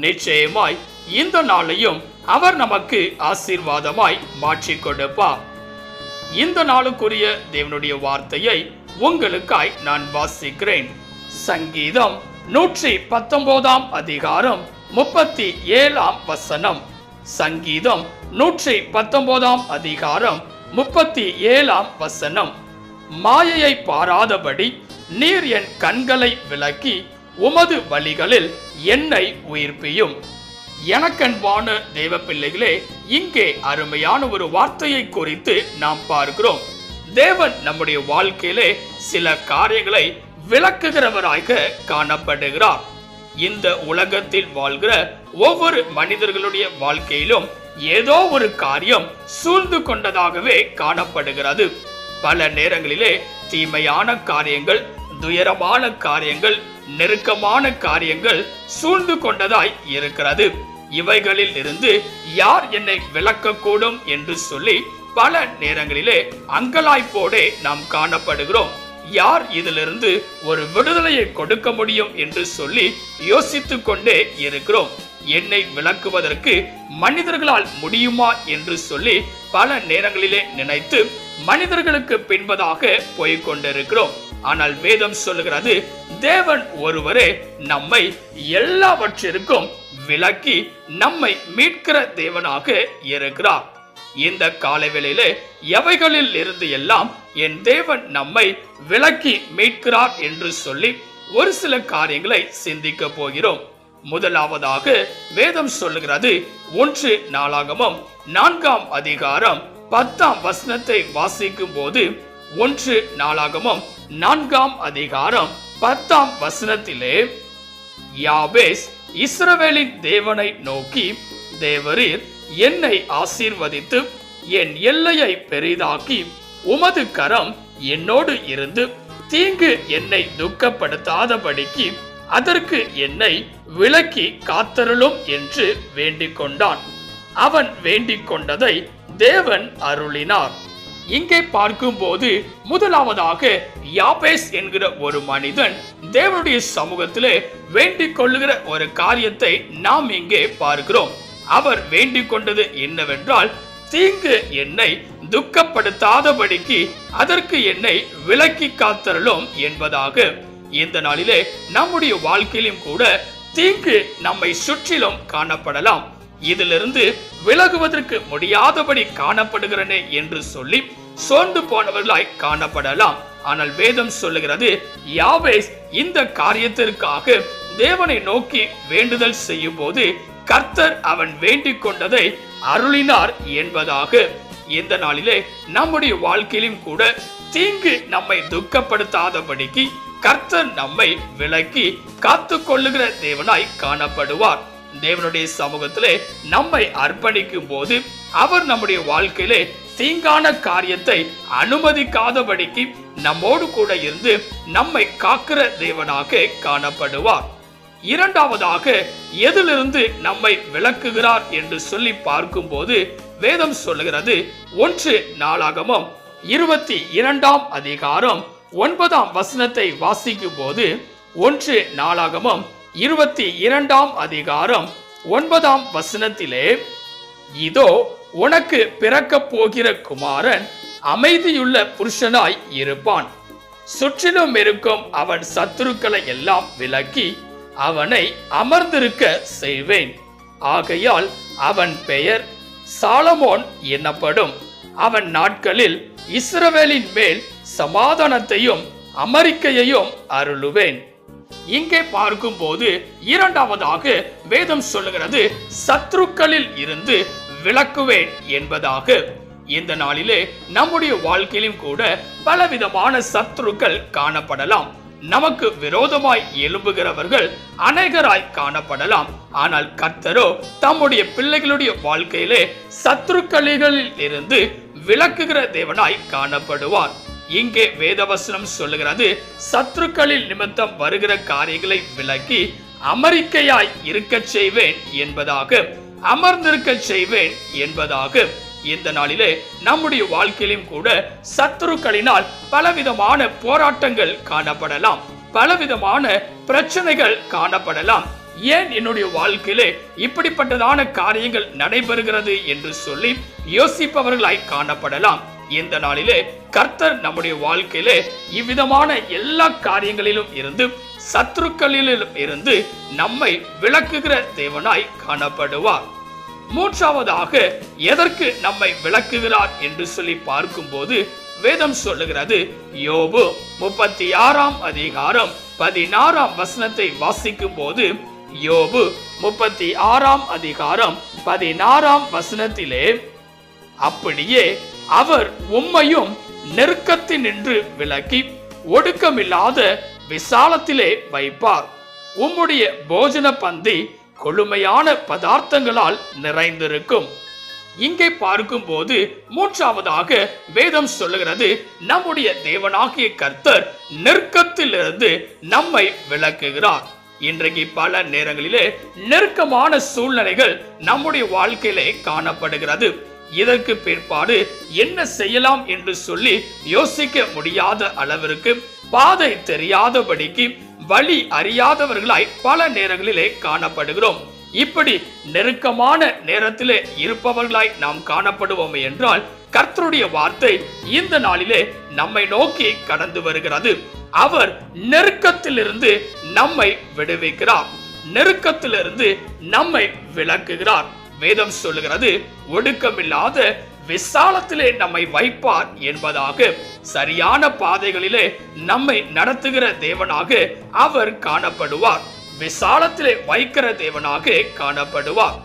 நிச்சயமாய் இந்த நாளையும் அவர் நமக்கு ஆசீர்வாதமாய் மாற்றி கொடுப்பார். இந்த நாளுக்குரிய தேவனுடைய வார்த்தையை உங்களுக்காய் நான் வாசிக்கிறேன். சங்கீதம் நூற்றி பத்தொன்பதாம் அதிகாரம் முப்பத்தி ஏழாம் வசனம். சங்கீதம் நூற்றி பத்தொன்பதாம் அதிகாரம் முப்பத்தி ஏழாம் வசனம். மாயையை பாராதபடி நீர் என் கண்களை விலக்கி உமது வழிகளில் என்னை உயிர்ப்பியும். எனக்கன்பான தெய்வ பிள்ளைகளே இங்கே அருமையான ஒரு வார்த்தையை குறித்து நாம் பார்க்கிறோம். தேவன் நம்முடைய வாழ்க்கையிலே சில காரியங்களை விளக்குகிறவராக காணப்படுகிறார். இந்த உலகத்தில் வாழ்கிற ஒவ்வொரு மனிதர்களுடைய வாழ்க்கையிலும் ஏதோ ஒரு காரியம் சூழ்ந்து கொண்டதாகவே காணப்படுகிறது. பல நேரங்களிலே தீமையான காரியங்கள் துயரமான காரியங்கள் நெருக்கமான காரியங்கள் சூழ்ந்து கொண்டதாய் இருக்கிறது. இவைகளில் இருந்து யார் என்னை விளக்கக்கூடும் என்று சொல்லி பல நேரங்களிலே அங்கலாய்ப்போடே நாம் காணப்படுகிறோம். யார் இதிலிருந்து ஒரு விடுதலையை கொடுக்க முடியும் என்று சொல்லி யோசித்து கொண்டே இருக்கிறோம். என்னை விளக்குவதற்கு மனிதர்களால் முடியுமா என்று சொல்லி பல நேரங்களிலே நினைத்து மனிதர்களுக்கு பின்பதாக போய்கொண்டிருக்கிறோம் ஆனால் வேதம் சொல்லுகிறது தேவன் ஒருவரே நம்மை எல்லாவற்றிற்கும் விலக்கி நம்மை மீட்கிற தேவனாக இருக்கிறார். இந்த காலவேளையிலே எவைகளில் இருந்து எல்லாம் என் தேவன் நம்மை விலக்கி மீட்கிறார் என்று சொல்லி ஒரு சில காரியங்களை சிந்திக்க போகிறோம். முதலாவதாக வேதம் சொல்லுகிறது ஒன்று நாளாகமும் நான்காம் அதிகாரம் பத்தாம் வசனத்தை வாசிக்கும் போது ஒன்று நாளாகமும் நான்காம் அதிகாரம் பத்தாம் வசனத்திலே யாபேஸ் இஸ்ரவேலின் தேவனை நோக்கி தேவரீர் என்னை ஆசீர்வதித்து என் எல்லையை பெரிதாக்கி உமது கரம் என்னோடு இருந்து தீங்கு என்னை துக்கப்படுத்தாதபடிக்கு அதற்கு என்னை விலக்கி காத்தருளும் என்று வேண்டிக் கொண்டான் அவன் வேண்டிக் கொண்டதை தேவன் அருளினார். இங்கே பார்க்கும்போது முதலாவதாக யாபேஸ் என்கிற ஒரு மனிதன் தேவனுடைய சமூகத்திலே வேண்டிக் கொள்ளுகிற ஒரு காரியத்தை நாம் இங்கே பார்க்கிறோம். அவர் வேண்டிக் கொண்டது என்னவென்றால் தீங்கு என்னை துக்கப்படுத்தாதபடிக்கு அதற்கு என்னை விலக்கி காத்தரலும் என்பதாக. இந்த நாளிலே நம்முடைய வாழ்க்கையிலும் கூட தீங்கு நம்மை சுற்றிலும் காணப்படலாம். இதிலிருந்து விலகுவதற்கு முடியாதபடி காணப்படுகிறனே என்று சொல்லி சோர்ந்து போனவர்களாய் காணப்படலாம். ஆனால் வேதம் சொல்லுகிறது யாவேஸ் இந்த காரியத்திற்காக தேவனை நோக்கி வேண்டுதல் செய்யும் போது கர்த்தர் அவன் வேண்டிக் கொண்டதை அருளினார் என்பதாக. இந்த நாளிலே நம்முடைய வாழ்க்கையிலும் கூட தீங்கு நம்மை துக்கப்படுத்தாதபடிக்கு கர்த்தர் நம்மை விலக்கி காத்து கொள்ளுகிற தேவனாய் காணப்படுவார். தேவனுடைய சமூகத்திலே நம்மை அர்ப்பணிக்கும் போது அவர் நம்முடைய வாழ்க்கையிலே தீங்கான காரியத்தை அனுமதிக்காதபடிக்கு நம்மோடு கூட இருந்து நம்மை காக்கிற தேவனாக காணப்படுவார். இரண்டாவதாக எதிலிருந்து நம்மை விளக்குகிறார் என்று சொல்லி பார்க்கும்போது வேதம் சொல்லுகிறது ஒன்று நாளாகமம் இருபத்தி இரண்டாம் அதிகாரம் ஒன்பதாம் வசனத்தை வாசிக்கும் போது ஒன்று நாளாகமம் இருபத்தி இரண்டாம் அதிகாரம் ஒன்பதாம் வசனத்திலே இதோ உனக்கு பிறக்கப் போகிற குமாரன் அமைதியுள்ள புருஷனாய் இருப்பான். சுற்றிலும் இருக்கும் அவன் சத்துருக்களை எல்லாம் விலக்கி அவனை அமர்ந்திருக்க செய்வேன். ஆகையால் அவன் பெயர் சாலமோன் எனப்படும். அவன் நாட்களில் இஸ்ரவேலின் மேல் சமாதானத்தையும் அமெரிக்கையையும் அருளுவேன். இங்கே பார்க்கும்போது இரண்டாவதாக வேதம் சொல்லுகிறது சத்ருக்களில் இருந்து விளக்குவேன் என்பதாக இந்த நாளிலே நம்முடைய வாழ்க்கையிலும் கூட பலவிதமான சத்துருக்கள் காணப்படலாம். நமக்கு விரோதமாய் எழும்புகிறவர்கள் அநேகராய் காணப்படலாம். ஆனால் கர்த்தரோ தம்முடைய பிள்ளைகளுடைய வாழ்க்கையிலே சத்துருக்களிகளில் இருந்து விளக்குகிற தேவனாய் காணப்படுவார். இங்கே வேதவசனம் சொல்லுகிறது சத்துருக்களில் நிமித்தம் வருகிற காரியங்களை விலக்கி அமெரிக்கையாய் இருக்கச் செய்வேன் என்பதாக. அமர்ந்திருக்க செய்வேன் என்பதாக இந்த நாளிலே நம்முடைய வாழ்க்கையிலும் கூட சத்துருக்களினால் பலவிதமான போராட்டங்கள் காணப்படலாம். பலவிதமான பிரச்சனைகள் காணப்படலாம். ஏன் என்னுடைய வாழ்க்கையிலே இப்படிப்பட்டதான காரியங்கள் நடைபெறுகிறது என்று சொல்லி யோசிப்பவர்களாய் காணப்படலாம். இந்த நாளிலே கர்த்தர் நம்முடைய வாழ்க்கையிலே இவ்விதமான எல்லா காரியங்களிலும் இருந்து சத்ருக்களிலும் இருந்து நம்மை விளக்குகிற தேவனாய் காணப்படுவார். மூன்றாவதாக எதற்கு நம்மை விளக்குகிறார் என்று சொல்லி பார்க்கும்போது வேதம் சொல்லுகிறது யோபு முப்பத்தி ஆறாம் அதிகாரம் பதினாறாம் வசனத்தை வாசிக்கும் போது யோபு முப்பத்தி ஆறாம் அதிகாரம் பதினாறாம் வசனத்திலே அப்படியே அவர் உம்மையும் நெருக்கத்தினின்று விலக்கி ஒடுக்கமில்லாத விசாலத்திலே வைப்பார். உம்முடைய போஜன பந்தி கொழுமையான பதார்த்தங்களால் நிறைந்திருக்கும். இங்கே பார்க்கும்போது மூன்றாவதாக வேதம் சொல்லுகிறது நம்முடைய தேவனாகிய கர்த்தர் நெருக்கத்திலிருந்து நம்மை விளக்குகிறார். இன்றைக்கு பல நேரங்களிலே நெருக்கமான சூழ்நிலைகள் நம்முடைய வாழ்க்கையிலே காணப்படுகிறது. இதற்கு பிற்பாடு என்ன செய்யலாம் என்று சொல்லி யோசிக்க முடியாத அளவிற்கு பாதை தெரியாதபடிக்கு வழி அறியாதவர்களாய் பல நேரங்களிலே காணப்படுகிறோம். இப்படி நெருக்கமான நேரத்திலே இருப்பவர்களாய் நாம் காணப்படுவோம் என்றால் கர்த்தருடைய வார்த்தை இந்த நாளிலே நம்மை நோக்கி கடந்து வருகிறது. அவர் நெருக்கத்திலிருந்து நம்மை விடுவிக்கிறார். நெருக்கத்திலிருந்து நம்மை விளக்குகிறார். வேதம் சொல்லுகிறது ஒடுக்கமில்லாத விசாலத்திலே நம்மை வைப்பார் என்பதாக சரியான பாதைகளிலே நம்மை நடத்துகிற தேவனாக அவர் காணப்படுவார். விசாலத்திலே வைக்கிற தேவனாக காணப்படுவார்.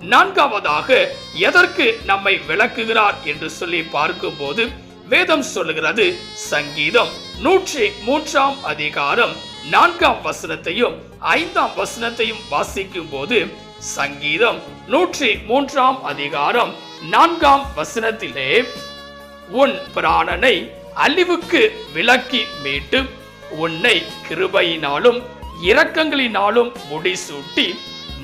நான்காவதாக எதற்கு நம்மை விளக்குகிறார் என்று சொல்லி பார்க்கும்போது வேதம் சொல்லுகிறது சங்கீதம் நூற்றி மூன்றாம் அதிகாரம் நான்காம் வசனத்தையும் ஐந்தாம் வசனத்தையும் வாசிக்கும் போது சங்கீதம் நூற்றி மூன்றாம் அதிகாரம் நான்காம் வசனத்திலே உன் பிராணனை அழிவுக்கு விலக்கி மீட்டு உன்னை கிருபையினாலும் இரக்கங்களினாலும் முடிசூட்டி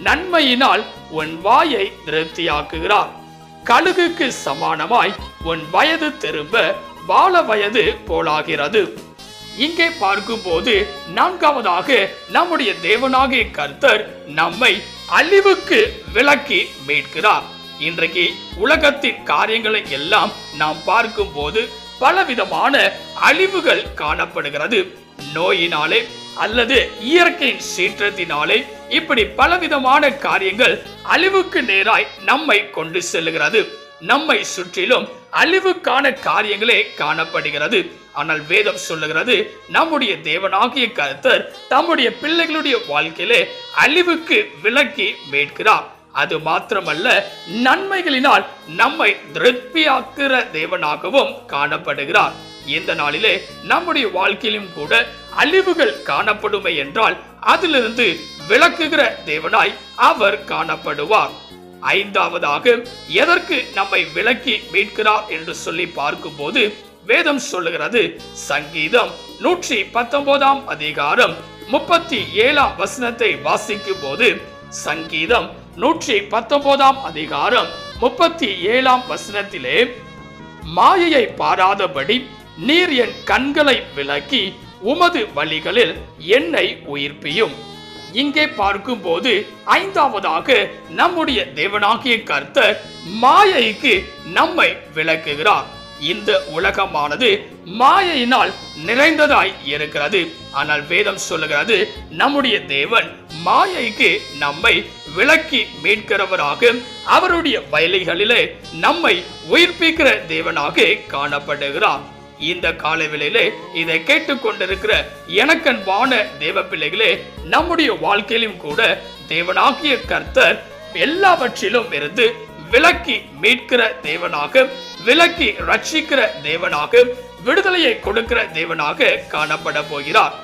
நன்மையினால் உன் வாயை திருப்தியாக்குகிறார். கழுகுக்கு சமானமாய் உன் வயது திரும்ப பால வயது போலாகிறது இங்கே பார்க்கும்போது நான்காவதாக நம்முடைய தேவனாகிய கர்த்தர் நம்மை அழிவுக்கு விலக்கி மீட்கிறார். இன்றைக்கு உலகத்தின் காரியங்களை எல்லாம் நாம் பார்க்கும் போது பலவிதமான அழிவுகள் காணப்படுகிறது. நோயினாலே அல்லது இயற்கையின் சீற்றத்தினாலே இப்படி பலவிதமான காரியங்கள் அழிவுக்கு நேராய் நம்மை கொண்டு செல்லுகிறது. நம்மை சுற்றிலும் அழிவுக்கான காரியங்களே காணப்படுகிறது. ஆனால் வேதம் சொல்லுகிறது நம்முடைய தேவனாகிய கருத்தர் தம்முடைய பிள்ளைகளுடைய வாழ்க்கையிலே அழிவுக்கு விலக்கி மீட்கிறார். அது மாத்திரமல்ல நன்மைகளினால் நம்மை திருப்தியாக்குற தேவனாகவும் காணப்படுகிறார். இந்த நாளிலே நம்முடைய வாழ்க்கையிலும் கூட அழிவுகள் காணப்படுமே என்றால் அதிலிருந்து விளக்குகிற தேவனாய் அவர் காணப்படுவார். ஐந்தாவதாக எதற்கு நம்மை விளக்கி மீட்கிறார் என்று சொல்லி பார்க்கும்போது வேதம் சொல்லுகிறது சங்கீதம் நூற்றி பத்தொன்பதாம் அதிகாரம் முப்பத்தி ஏழாம் வசனத்தை வாசிக்கும் போது சங்கீதம் நூற்றி பத்தொன்பதாம் அதிகாரம் முப்பத்தி ஏழாம் வசனத்திலே மாயையை பாராதபடி நீர் என் கண்களை விலக்கி உமது வழிகளில் என்னை உயிர்ப்பியும். இங்கே பார்க்கும்போது ஐந்தாவதாக நம்முடைய தேவனாகிய கர்த்தர் மாயைக்கு நம்மை விளக்குகிறார். இந்த உலகமானது மாயையினால் நிறைந்ததாய் இருக்கிறது. ஆனால் வேதம் சொல்லுகிறது நம்முடைய தேவன் மாயைக்கு நம்மை விளக்கி மீட்கிறவராக அவருடைய வயலைகளிலே நம்மை உயிர்ப்பிக்கிற தேவனாக காணப்படுகிறார். இந்த காலவேளையிலே இதை கேட்டுக்கொண்டிருக்கிற எனக்கன்பான தேவ பிள்ளைகளே நம்முடைய வாழ்க்கையிலும் கூட தேவனாகிய கர்த்தர் எல்லாவற்றிலும் இருந்து விலக்கி மீட்கிற தேவனாக விலக்கி ரட்சிக்கிற தேவனாக விடுதலையை கொடுக்கிற தேவனாக காணப்பட போகிறார்.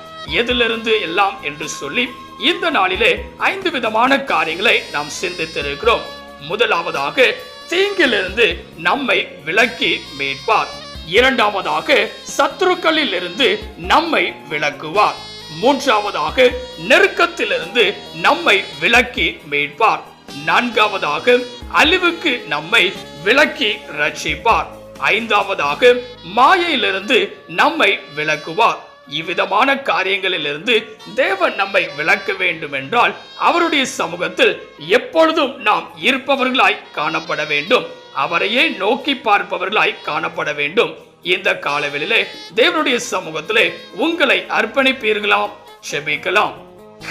எதிலிருந்து எல்லாம் என்று சொல்லி இந்த நாளிலே ஐந்து விதமான காரியங்களை நாம் சிந்தித்திருக்கிறோம். முதலாவதாக தீங்கிலிருந்து நம்மை விலக்கி மீட்பார். இரண்டாவதாக சத்துருக்களில் இருந்து நம்மை விளக்குவார் மூன்றாவதாக நெருக்கத்திலிருந்து நம்மை விலக்கி மீட்பார். நான்காவதாக அழிவுக்கு நம்மை விலக்கி ரட்சிப்பார் ஐந்தாவதாக மாயையிலிருந்து நம்மை விளக்குவார் இவ்விதமான காரியங்களிலிருந்து தேவன் நம்மை விளக்க வேண்டும் என்றால் அவருடைய சமூகத்தில் எப்பொழுதும் நாம் இருப்பவர்களாய் காணப்பட வேண்டும். அவரையே நோக்கி பார்ப்பவர்களாய் காணப்பட வேண்டும். இந்த காலவெளியிலே தேவனுடைய சமூகத்திலே உங்களை அர்ப்பணிப்பீர்களாம். செபிக்கலாம்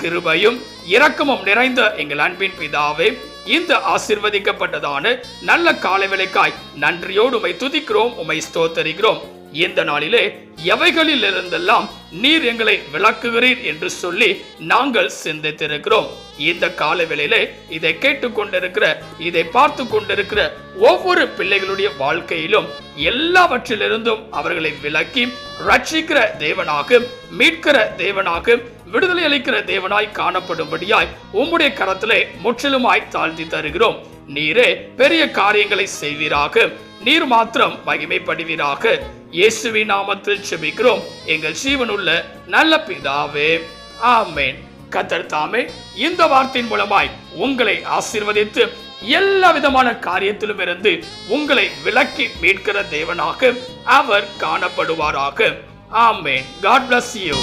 கிருபையும் இரக்கமும் நிறைந்த எங்கள் அன்பின் பிதாவே இந்த ஆசிர்வதிக்கப்பட்டதான நல்ல காலவேளைக்காய் நன்றியோடு உமை துதிக்கிறோம் உமை ஸ்தோத்தரிக்கிறோம். இந்த நாளிலே எவைகளில் இருந்தெல்லாம் நீர் எங்களை விளக்குகிறீர் என்று சொல்லி நாங்கள் சிந்தித்திருக்கிறோம். இந்த கால வேளையிலே இதை கேட்டுக்கொண்டிருக்கிற இதை பார்த்து கொண்டிருக்கிற ஒவ்வொரு பிள்ளைகளுடைய வாழ்க்கையிலும் எல்லாவற்றிலிருந்தும் அவர்களை விளக்கி ரட்சிக்கிற தேவனாக மீட்கிற தேவனாக விடுதலை அளிக்கிற தேவனாய் காணப்படும்படியாய் உம்முடைய கரத்திலே முற்றிலுமாய் தாழ்த்தி தருகிறோம். நீரே பெரிய காரியங்களை செய்வீராக. நீர் மாத்திரம் மகிமைப்படுவீராக. இயேசுவின் நாமத்தில் செபிக்கிறோம். எங்கள் சீவனுள்ள நல்ல பிதாவே. ஆமேன். கத்தர் தாமே இந்த வார்த்தையின் மூலமாய் உங்களை ஆசீர்வதித்து எல்லா விதமான காரியத்திலும் இருந்து உங்களை விலக்கி மீட்கிற தேவனாக அவர் காணப்படுவாராக. ஆமேன். God bless you